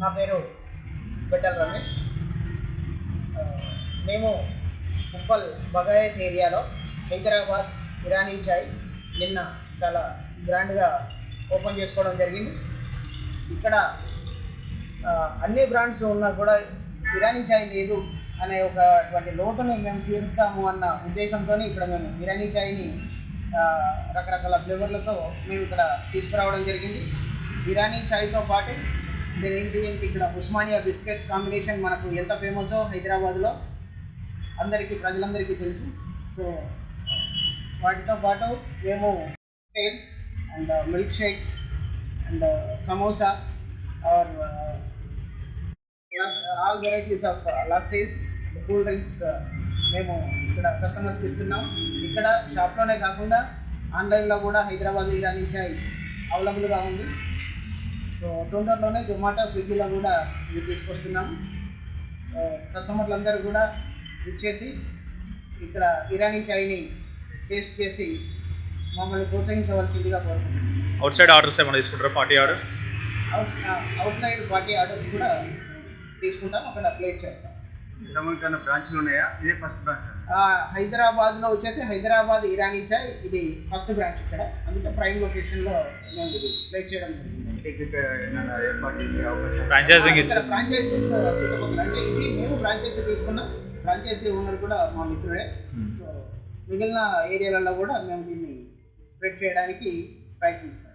నా పేరు బిడ్డల రమేష్. మేము ఉప్పల్ బగాయత్ ఏరియాలో హైదరాబాద్ ఇరానీ చాయ్ నిన్న చాలా గ్రాండ్గా ఓపెన్ చేసుకోవడం జరిగింది. ఇక్కడ అన్ని బ్రాండ్స్ ఉన్నా కూడా ఇరానీ చాయ్ లేదు అనే ఒకటువంటి లోటుని మేము తీరుస్తాము అన్న ఉద్దేశంతో ఇక్కడ మేము ఇరానీ చాయ్ని రకరకాల ఫ్లేవర్లతో మేము ఇక్కడ తీసుకురావడం జరిగింది. ఇరానీ చాయ్తో పాటు దీని ఏంటి ఏంటి ఇక్కడ ఉస్మానియా బిస్కెట్స్ కాంబినేషన్ మనకు ఎంత ఫేమసో హైదరాబాద్లో? అందరికీ ప్రజలందరికీ తెలుసు. సో వాటితో పాటు మేము tiles and milk shakes and samosa or all varieties of lassis cool drinks మేము ఇక్కడ కస్టమర్స్కి ఇస్తున్నాం. ఇక్కడ షాప్లోనే కాకుండా ఆన్లైన్లో కూడా హైదరాబాద్ ఇరానీ చాయ్ అవైలబుల్గా ఉంది. సో తొందరలోనే జొమాటో స్విగ్గీలో కూడా ఇది తీసుకొస్తున్నాము. కస్టమర్లందరూ కూడా ఇచ్చేసి ఇక్కడ ఇరానీ చాయ్ని టేస్ట్ చేసి మమ్మల్ని ప్రోత్సహించవలసిందిగా కోరుకుంటున్నాం అవుట్ సైడ్ ఆర్డర్స్ ఏమైనా తీసుకుంటారా? Party orders out outside party orders కూడా తీసుకుంటాం అక్కడ ప్లేస్ చేస్తాం బ్రాంచ్లు ఉన్నాయా? ఇదే ఫస్ట్ బ్రాంచ్ ఆ, హైదరాబాద్లో వచ్చేసి హైదరాబాద్ ఇరానీ చాయ్ ఇది ఫస్ట్ బ్రాంచ్ ఇక్కడ. అందుకే ప్రైమ్ లొకేషన్లో మేము ఇది ప్లేస్ చేయడం జరిగింది. ఏర్పాటు చేసే అవకాశం ఫ్రాంచైజింగ్ చుట్టుపక్కల అంటే ఇది మేము ఫ్రాంచైజీ తీసుకున్నాం. ఫ్రాంచైజీ ఓనర్ కూడా మా మిత్రుడే. సో మిగిలిన ఏరియాలలో కూడా మేము దీన్ని స్ప్రెడ్ చేయడానికి ప్రయత్నిస్తాం.